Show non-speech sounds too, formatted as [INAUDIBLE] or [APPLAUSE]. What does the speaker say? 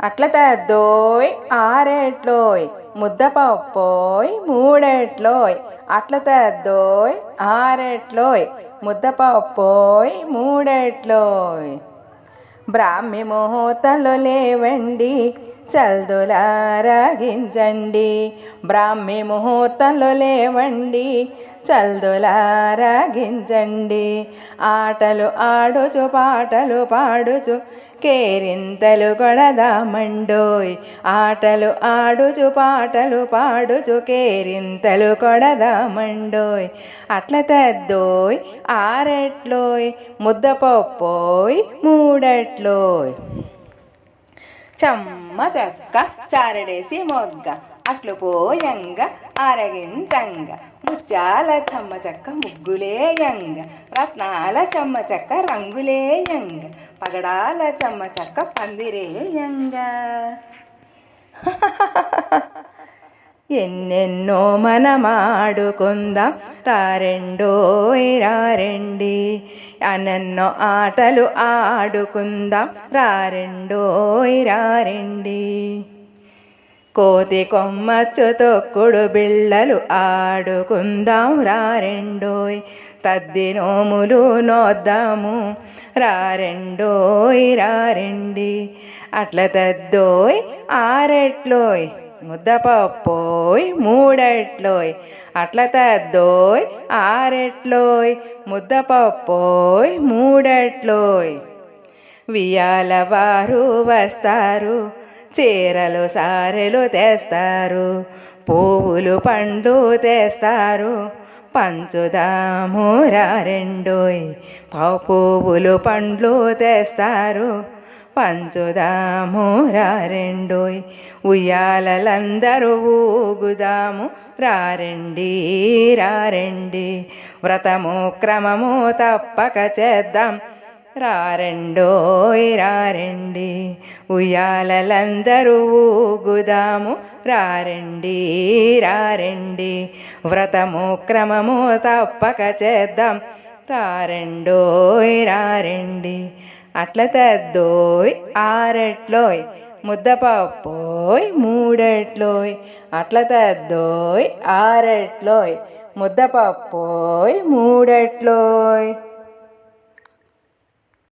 అట్ల తెద్దోయ్ ఆరేట్లోయ్ ముద్దపప్పోయ్ మూడేట్లోయ్ అట్ల తెద్దోయ్ ఆరేట్లోయ్ ముద్దపప్పోయ్ మూడేట్లోయ్. బ్రాహ్మి ముహూర్తంలో లేవండి చల్దులారాగించండి. బ్రాహ్మి ముహూర్తంలో లేవండి. చల్దులారాగించండి. ఆటలు ఆడుచు పాటలు పాడుచు కేరింతలు కొడదామండోయ్. ఆటలు ఆడుచు పాటలు పాడుచు కేరింతలు కొడదామండోయ్. అట్ల తెద్దోయ్ ఆరెట్లోయ్ ముద్దపప్పోయ్ మూడెట్లోయ్. చమ్మ చక్క చారడేసి మొగ్గ. అట్లు పోయంగ అరగించంగ ముత్యాల చమ్మ చెక్క ముగ్గులేయంగ రత్నాల చెమ్మ చెక్క రంగులేయంగ పగడాల చెమ్మ చెక్క పందిరేయంగ [LAUGHS] ఎన్నెన్నో మనమాడుకుందాం. రారెండోయ్ రారెండి. అనన్నో ఆటలు ఆడుకుందాం. రారెండోయ్ రారెండి. కోతి కొమ్మచ్చు తొక్కుడు బిళ్ళలు ఆడుకుందాం. రారెండోయ్ తద్ది నోములు నోద్దాము. రారెండోయ్ రారెండి. అట్ల తద్దోయ్ ఆరెట్లోయ్. ముద్దపప్పోయ్ మూడెట్లోయ్ అట్ల తద్దోయ్ ఆరెట్లోయ్ ముద్దపప్పోయ్ మూడెట్లోయ్. వియాల వారు వస్తారు చీరలు సారెలు తెస్తారు పువ్వులు పండ్లు తెస్తారు పంచుదాము రెండోయ్. పువ్వులు పండ్లు తెస్తారు పంచుదాము రెండోయ్ ఉయ్యాలందరూ ఊగుదాము రారండి రారండి. వ్రతము క్రమము తప్పక చేద్దాం రారెండోయ్ రారండి. ఉయ్యాలందరూ ఊగుదాము రారండి రారండి. వ్రతము క్రమము తప్పక చేద్దాం రారెండోయ్ రారండి. అట్ల తెద్దోయ్ ఆరెట్లోయ్ ముద్దపప్పోయ్ మూడెట్లోయ్ అట్ల తెద్దోయ్ ఆరెట్లోయ్ ముద్దపప్పోయ్ మూడెట్లోయ్.